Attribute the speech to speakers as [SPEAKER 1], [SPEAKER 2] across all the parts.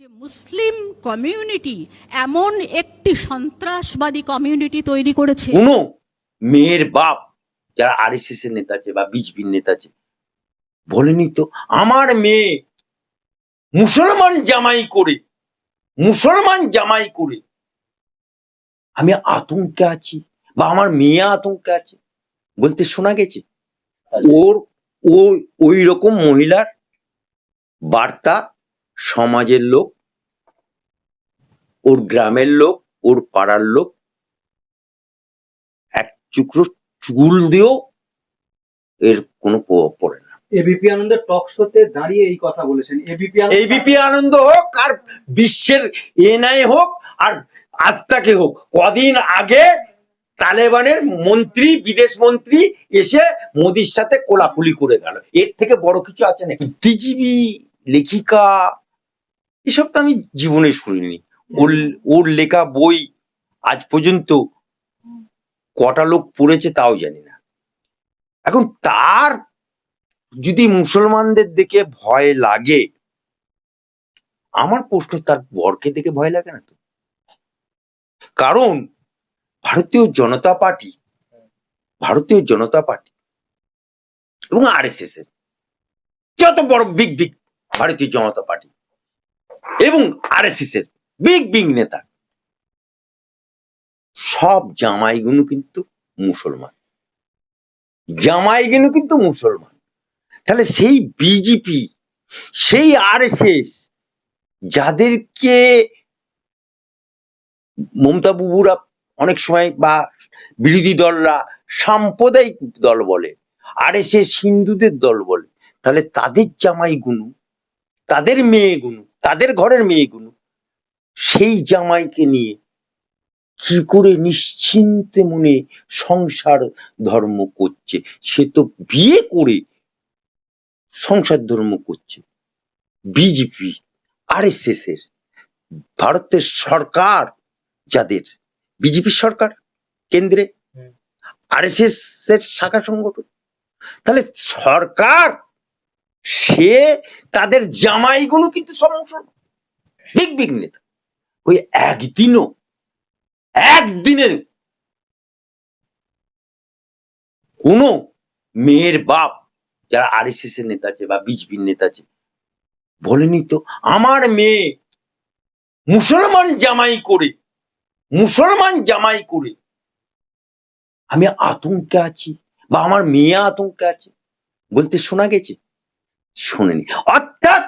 [SPEAKER 1] যে Muslim community এমন একটি সন্ত্রাসবাদী কমিউনিটি তৈরি করেছে।
[SPEAKER 2] কোনো মেয়ের বাপ যারা আর এস এর নেতা আছে বা বিজেপির নেতা আছে বলেনি তো আমার মেয়ে মুসলমান জামাই করে মুসলমান জামাই করে আমি আতঙ্কে আছি বা আমার মেয়ে আতঙ্কে আছে বলতে শোনা গেছে? ওর ও ওই রকম মহিলার বার্তা সমাজের লোক ওর গ্রামের লোক ওর পাড়ার লোক এক চুকরো চুল দিয়েও এর কোনো প্রভাব পড়ে না।
[SPEAKER 3] এবিপি আনন্দের টক শোতে দাঁড়িয়ে এই কথা বলেছেন। এবিপি
[SPEAKER 2] এবিপি আনন্দ হোক আর বিশ্বের এনআই হোক আর আস্তাকে হোক কদিন আগে তালেবানের মন্ত্রী বিদেশ মন্ত্রী এসে মোদির সাথে কোলাকুলি করে গেল। এর থেকে বড় কিছু আছে নাকি? বিজিবি লেখিকা এসব তো আমি জীবনে শুনিনি। ওর ওর লেখা বই আজ পর্যন্ত কটা লোক পড়েছে তাও জানি না। এখন তার যদি মুসলমানদের দেখে ভয় লাগে, আমার প্রশ্ন, তার বরকে দেখে ভয় লাগে না তো? কারণ ভারতীয় জনতা পার্টি, ভারতীয় জনতা পার্টি এবং আর এস এস এর যত বড় বিগ বিগ ভারতীয় জনতা পার্টি এবং আর এস বিগ বিগ নেতা। সব জামাইগুলো কিন্তু মুসলমান। জামাইগুলো কিন্তু মুসলমান। তাহলে সেই বিজেপি সেই আর যাদেরকে মমতা বুবুরা অনেক সময় বা বিরোধী দলরা সাম্প্রদায়িক দল বলে আর এস হিন্দুদের দল বলে, তাহলে তাদের জামাই গুনু তাদের মেয়ে গুনু তাদের ঘরের মেয়েগুলো সেই জামাইকে নিয়ে কি করে নিশ্চিন্তে মনে সংসার ধর্ম করছে? সে তো বিয়ে করে সংসার ধর্ম করছে। বিজেপি আর এস এর ভারতের সরকার যাদের বিজেপি সরকার কেন্দ্রে। আর এস এর শাখা সংগঠন। তাহলে সরকার সে তাদের জামাইগুলো কিন্তু সব বিগ বিগ নেতা। ওই একদিনও একদিনে কোনো মেয়ের বাপ যারা আর এস এর নেতা আছে বা বিজেপির নেতা আছে, বলেনি তো, আমার মেয়ে মুসলমান জামাই করে, মুসলমান জামাই করে, আমি আতঙ্কে আছি বা আমার মেয়ে আতঙ্কে আছে। বলতে শোনা গেছে? শোনেনি। অর্থাৎ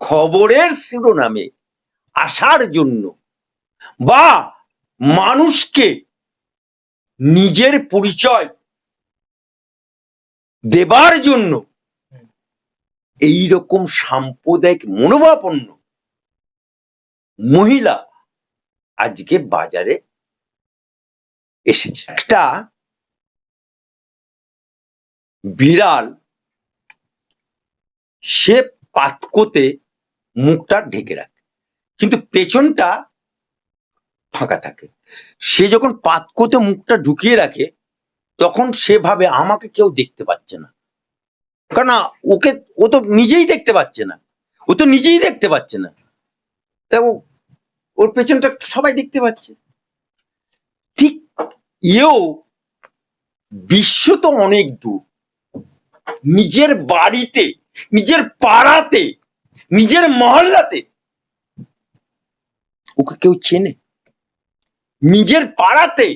[SPEAKER 2] খবরের শিরোনামে আসার জন্য বা মানুষকে নিজের পরিচয় দেবার জন্য এই রকম সাম্প্রদায়িক মনোভাবাপন্ন মহিলা আজকে বাজারে এসেছে। একটা বিড়াল সে পাতকোতে মুখটা ঢেকে রাখে। কিন্তু পেছনটা ফাঁকা থাকে। সে যখন পাতকোতে মুখটা ঢুকিয়ে রাখে, তখন সে ভাবে আমাকে কেউ দেখতে পাচ্ছে না। কারণ ওকে, ও তো নিজেই দেখতে পাচ্ছে না। ও তো নিজেই দেখতে পাচ্ছে না। তা ওর পেছনটা সবাই দেখতে পাচ্ছে। ঠিক ইয়েও বিশ্ব তো অনেক দূর। নিজের বাড়িতে নিজের পাড়াতে নিজের মহল্লাতে। ওকে কেউ চেনে? নিজের পাড়াতে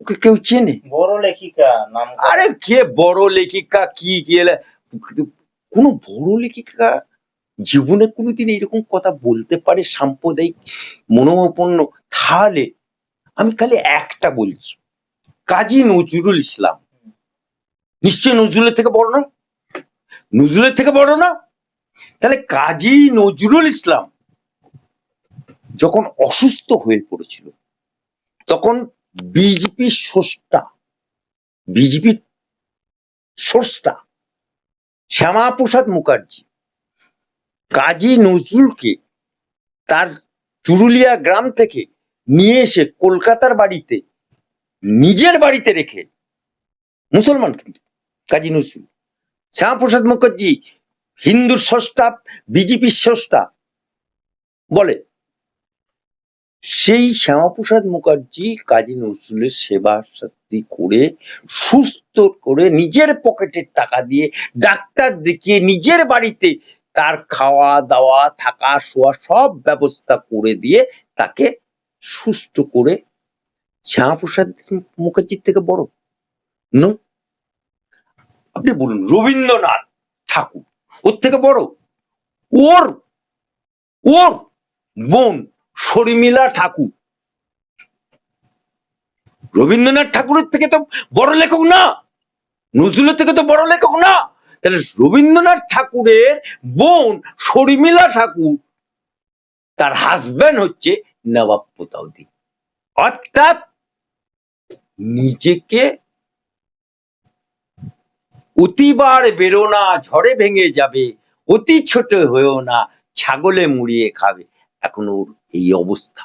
[SPEAKER 2] ওকে কেউ চেনে?
[SPEAKER 3] বড় লেখিকা নাম
[SPEAKER 2] আরে কে বড় লেখিকা কি গেলে কোনো বড় লেখিকা জীবনে কোনোদিন এরকম কথা বলতে পারে সাম্প্রদায়িক মনোভাবাপন্ন তাহলে আমি খালি একটা বলছি। কাজী নজরুল ইসলাম। নিশ্চয় নজরুলের থেকে বড় না নজরুলের থেকে বড় না? তাহলে কাজী নজরুল ইসলাম যখন অসুস্থ হয়ে পড়েছিল, তখন বিজেপি স্রষ্টা বিজেপির স্রষ্টা শ্যামাপ্রসাদ মুখার্জি কাজী নজরুলকে তার চুরুলিয়া গ্রাম থেকে নিয়ে এসে কলকাতার বাড়িতে নিজের বাড়িতে রেখে মুসলমান কিন্তু কাজী নজরুল। শ্যামাপ্রসাদ মুখার্জি, হিন্দুর স্রষ্টা, বিজেপির স্রষ্টা, বলে। সেই শ্যামাপ্রসাদ মুখার্জি কাজী নজরুলের সেবা শাস্তি করে, সুস্থ করে নিজের পকেটের টাকা দিয়ে ডাক্তার দেখিয়ে নিজের বাড়িতে তার খাওয়া দাওয়া, থাকা, শোয়া সব ব্যবস্থা করে দিয়ে তাকে সুস্থ করে শ্যামাপ্রসাদ মুখার্জির থেকে বড়। নো আপনি বলুন, রবীন্দ্রনাথ ঠাকুর, ওর থেকে বড়, ওর ওর বোন শর্মিলা ঠাকুর। রবীন্দ্রনাথ ঠাকুরের থেকে তো বড় লেখক না, নজরুলের থেকে তো বড় লেখক না। তাহলে রবীন্দ্রনাথ ঠাকুরের বোন শর্মিলা ঠাকুর, তার হাজবেন্ড হচ্ছে নবাব পোতাউদ্দি অর্থাৎ নিজেকে অতিবার বেরো না, ঝড়ে ভেঙে যাবে, অতি ছোট হয়েও না, ছাগলে মুড়িয়ে খাবে। এখন ওর এই অবস্থা।